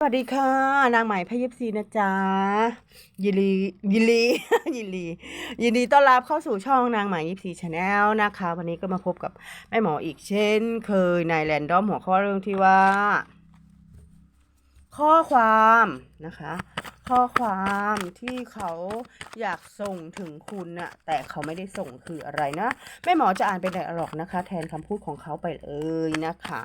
สวัสดีค่ะ นางใหม่พยิบซีนะจ๊ะยินดียินดียินดียินดีต้อนรับเข้าสู่ช่องนางใหม่ยิบซีชาแนลนะคะ วันนี้ก็มาพบกับแม่หมออีกเช่น เคยในแรนดอมหัวข้อเรื่องที่ว่า ข้อความนะคะ ข้อความที่เขาอยากส่งถึงคุณน่ะแต่เขาไม่ได้ส่งคืออะไรนะแม่หมอจะอ่านเป็นไดอะล็อกนะคะ แทนคำพูดของเขาไปเลยนะคะ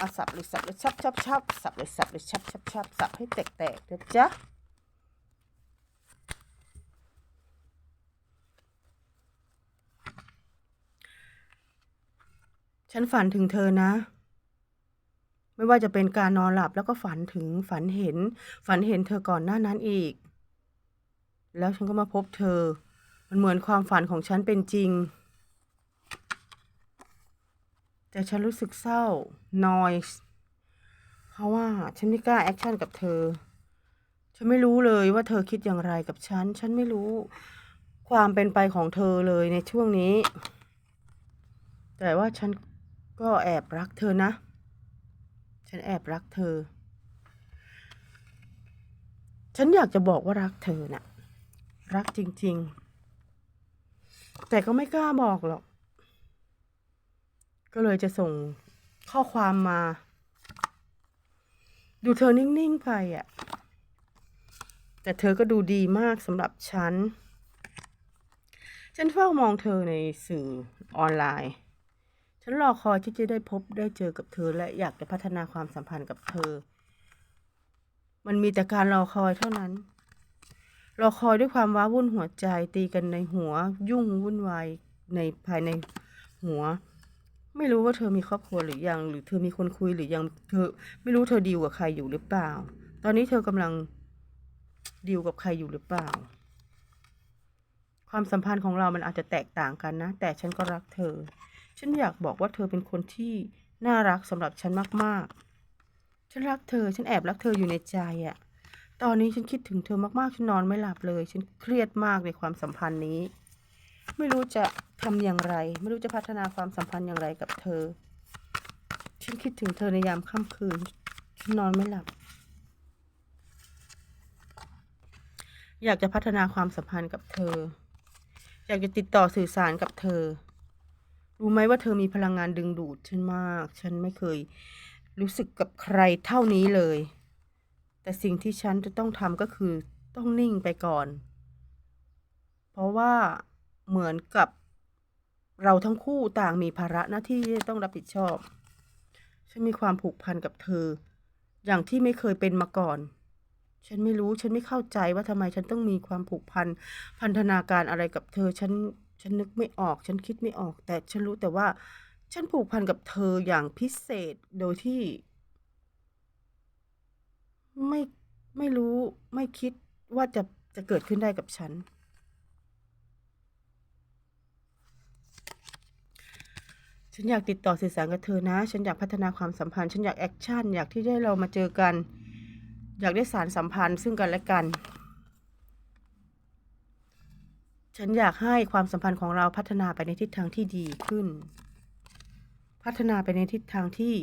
เอาสับเลยสับเลยชับชับชับสับเลยสับเลยชับชับชับสับให้แตกแตกๆนะจ๊ะฉันฝันถึงเธอนะ ไม่ว่าจะเป็นการนอนหลับแล้วก็ฝันถึงฝันเห็น ฝันเห็นเธอก่อนหน้านั้นอีก แล้วฉันก็มาพบเธอ มันเหมือนความฝันของฉันเป็นจริง แต่ฉันรู้สึกเศร้านอยเพราะว่าฉันไม่กล้าแอคชั่นกับเธอ ฉันไม่รู้เลยว่าเธอคิดอย่างไรกับฉัน ฉันไม่รู้ความเป็นไปของเธอเลยในช่วงนี้ แต่ว่าฉันก็แอบรักเธอนะ ฉันแอบรักเธอ ฉันอยากจะบอกว่ารักเธอน่ะ รักจริง ๆ แต่ก็ไม่กล้าบอกหรอก ก็เลยจะส่งข้อความมา ดูเธอนิ่ง ๆ ไปอะ แต่เธอก็ดูดีมากสำหรับฉัน ฉันเฝ้ามองเธอในสื่อออนไลน์ ฉันรอคอยที่จะได้พบได้เจอกับเธอและอยากจะพัฒนาความสัมพันธ์กับเธอ มันมีแต่การรอคอยเท่านั้นรอคอยด้วยความว้าวุ่นหัวใจตีกันในหัวยุ่งวุ่นวายในภายในหัว ไม่รู้ว่าเธอมีครอบครัวหรือยัง หรือเธอมีคนคุยหรือยัง เธอไม่รู้เธอดีลกับใครอยู่หรือเปล่า ตอนนี้เธอกำลังดีลกับใครอยู่หรือเปล่า ความสัมพันธ์ของเรามันอาจจะแตกต่างกันนะ แต่ฉันก็รักเธอ ฉันอยากบอกว่าเธอเป็นคนที่น่ารักสำหรับฉันมากๆ ฉันรักเธอ ฉันแอบรักเธออยู่ในใจอะตอนนี้ฉันคิดถึงเธอมากๆ ฉันนอนไม่หลับเลย ฉันเครียดมากในความสัมพันธ์นี้ ไม่รู้จะทำอย่างไร ไม่รู้จะพัฒนาความสัมพันธ์อย่างไรกับเธอ ฉันคิดถึงเธอในยามค่ำคืนฉันนอนไม่หลับ อยากจะพัฒนาความสัมพันธ์กับเธอ อยากจะติดต่อสื่อสารกับเธอ รู้ไหมว่าเธอมีพลังงานดึงดูดฉันมาก ฉันไม่เคยรู้สึกกับใครเท่านี้เลย แต่สิ่งที่ฉันจะต้องทำก็คือต้องนิ่งไปก่อน เพราะว่า เหมือนกับเราทั้งคู่ต่างมีภาระหน้าที่ที่ต้องรับผิดชอบ ฉันมีความผูกพันกับเธอ อย่างที่ไม่เคยเป็นมาก่อน ฉันไม่รู้ ฉันไม่เข้าใจว่าทำไมฉันต้องมีความผูกพัน พันธนาการอะไรกับเธอ ฉัน ฉันนึกไม่ออก ฉันคิดไม่ออก แต่ฉันรู้แต่ว่า ฉันผูกพันกับเธออย่างพิเศษ โดยที่ ไม่ ไม่รู้ ไม่คิดว่าจะ จะเกิดขึ้นได้กับฉัน ฉันอยากติดต่อสื่อสารกับเธอนะ ฉันอยากพัฒนาความสัมพันธ์ ฉันอยากแอคชั่น อยากที่ได้เรามาเจอกัน อยากได้สารสัมพันธ์ซึ่งกันและกัน ฉันอยากให้ความสัมพันธ์ของเราพัฒนาไปในทิศทางที่ดีขึ้น พัฒนาไปในทิศทางที่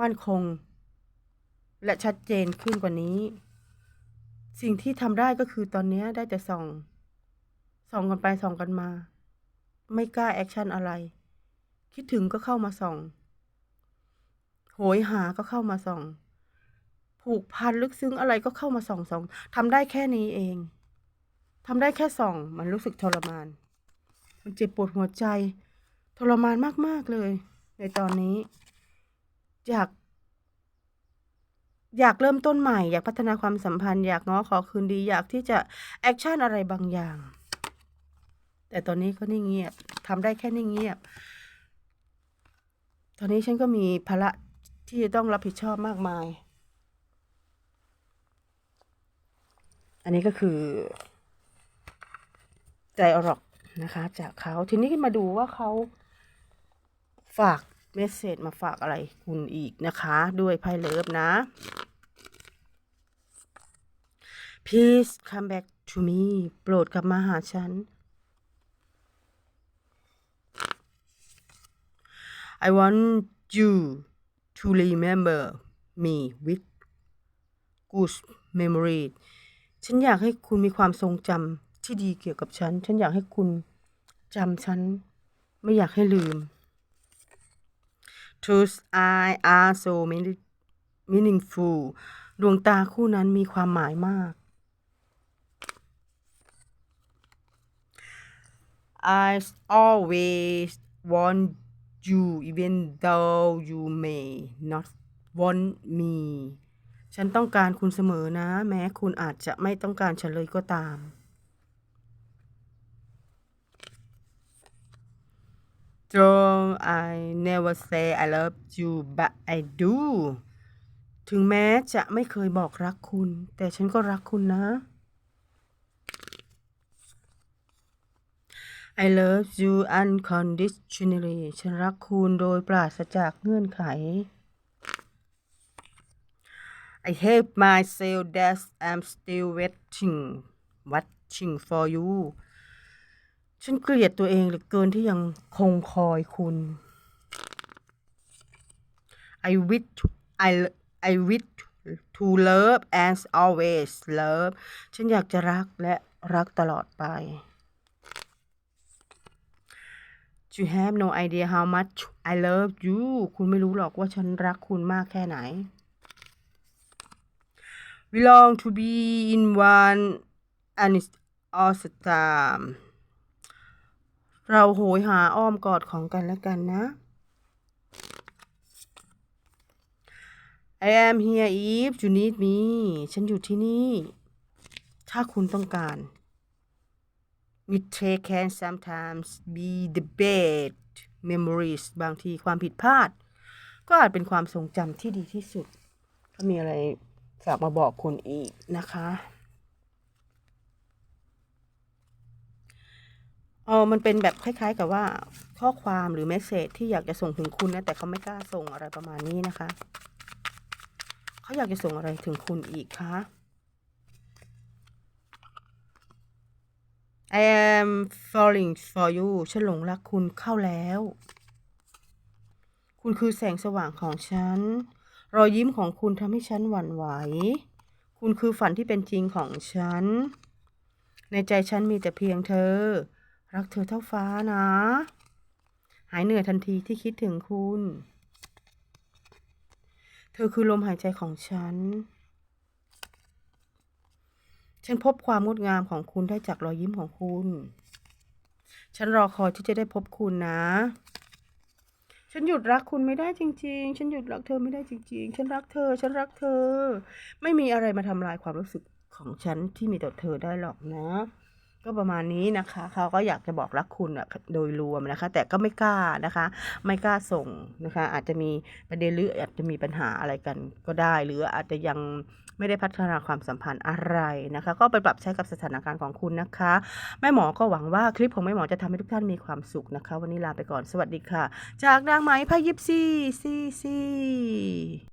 มั่นคง และชัดเจนขึ้นกว่านี้ สิ่งที่ทำได้ก็คือตอนนี้ได้แต่ส่อง ส่องกันไปส่องกันมา ไม่กล้าแอคชั่นอะไร คิดถึงก็เข้ามาส่อง โหยหาก็เข้ามาส่อง ผูกพันลึกซึ้งอะไรก็เข้ามาส่องส่องทำได้แค่นี้เองทำได้แค่ส่อง มันรู้สึกทรมาน มันเจ็บปวดหัวใจ ทรมานมาก ๆ เลย ในตอนนี้ อยาก อยากเริ่มต้นใหม่ อยากพัฒนาความสัมพันธ์ อยากง้อขอคืนดี อยากที่จะแอคชั่นอะไรบางอย่าง แต่ตอนนี้ก็นิ่งเงียบทำได้แค่นิ่งเงียบ ตอนนี้ฉันก็มีภาระที่จะต้องรับผิดชอบมากมาย อันนี้ก็คือใจอรอกนะคะ จากเขาทีนี้มาดูว่าเขาฝากเมสเซจมาฝากอะไรคุณอีกนะคะ ด้วยไพ่เลิฟนะ please come back to me โปรดกลับมาหาฉัน I want you to remember me with good memory ฉันอยากให้คุณมีความทรงจำที่ดีเกี่ยวกับฉัน ฉันอยากให้คุณจำฉัน ไม่อยากให้ลืม Truth I are so many meaningful ดวงตาคู่นั้นมีความหมายมาก I always want you even though you may not want me ฉันต้องการคุณเสมอนะ แม้คุณอาจจะไม่ต้องการฉันเลยก็ตาม Though I never say I love you but I do ถึงแม้จะไม่เคยบอกรักคุณ แต่ฉันก็รักคุณนะ I love you unconditionally ฉันรักคุณโดยปราศจากเงื่อนไข I hate myself that I'm still waiting watching for you ฉันเกลียดตัวเองเหลือเกินที่ยังคงคอยคุณ I wish I I wish to love as always love ฉันอยากจะรักและรักตลอดไป You have no idea how much I love you คุณไม่รู้หรอกว่าฉันรักคุณมากแค่ไหน We long to be in one and it's all the time เราโหยหาอ้อมกอดของกันและกันนะ I am here if you need me ฉันอยู่ที่นี่ ถ้าคุณต้องการ Mistake can sometimes be the best memories บางทีความผิดพลาด ก็อาจเป็นความทรงจำที่ดีที่สุด ก็มีอะไรฝากมาบอกคุณอีกนะคะเออมันเป็นแบบคล้าย ๆ กับว่าข้อความหรือเมสเซจที่อยากจะส่งถึงคุณนะแต่เขาไม่กล้าส่งอะไรประมาณนี้นะคะ เขาอยากจะส่งอะไรถึงคุณอีกคะ I am falling for you ฉันหลงรักคุณเข้าแล้ว คุณคือแสงสว่างของฉัน รอยยิ้มของคุณทำให้ฉันหวั่นไหว คุณคือฝันที่เป็นจริงของฉัน ในใจฉันมีแต่เพียงเธอ รักเธอเท่าฟ้านะ หายเหนื่อยทันทีที่คิดถึงคุณ เธอคือลมหายใจของฉัน ฉันพบความงดงามของคุณได้จากรอยยิ้มของคุณ ฉันรอคอยที่จะได้พบคุณนะ ฉันหยุดรักคุณไม่ได้จริง ๆ ฉันหยุดรักเธอไม่ได้จริง ๆ ฉันรักเธอ ฉันรักเธอ ไม่มีอะไรมาทำลายความรู้สึกของฉันที่มีต่อเธอได้หรอกนะ ก็ประมาณนี้นะคะเขาก็อยากจะบอกรักคุณอะโดยรวมนะคะ แต่ก็ไม่กล้านะคะ ไม่กล้าส่งนะคะ อาจจะมีประเด็นหรืออาจจะมีปัญหาอะไรกันก็ได้ หรืออาจจะยังไม่ได้พัฒนาความสัมพันธ์อะไรนะคะ ก็ไปปรับใช้กับสถานการณ์ของคุณนะคะแม่หมอก็หวังว่าคลิปของแม่หมอจะทำให้ทุกท่านมีความสุขนะคะ วันนี้ลาไปก่อนสวัสดีค่ะ จากนางไหมพายิปซี่ซี่ซี่